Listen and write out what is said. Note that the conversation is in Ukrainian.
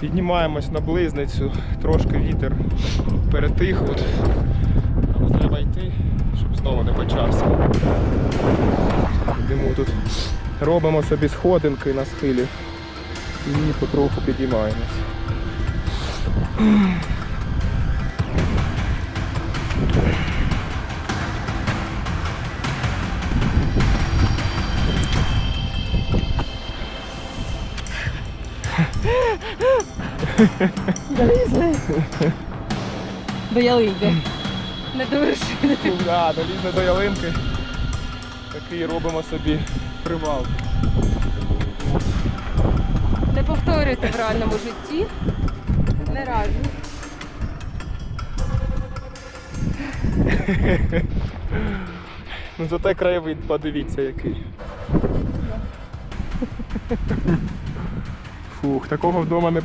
Піднімаємось на близницю, трошки вітер перетих. От. Але треба йти, щоб знову не почався. Йдемо тут. Робимо собі сходинки на схилі і потроху підіймаємось. Залізли. До ялинки. Не до вершини. Да, долізли до ялинки. Такий робимо собі привал. Не повторюйте в реальному житті. Не раджу. Ну зате краєвид, подивіться який. Фух, такого вдома не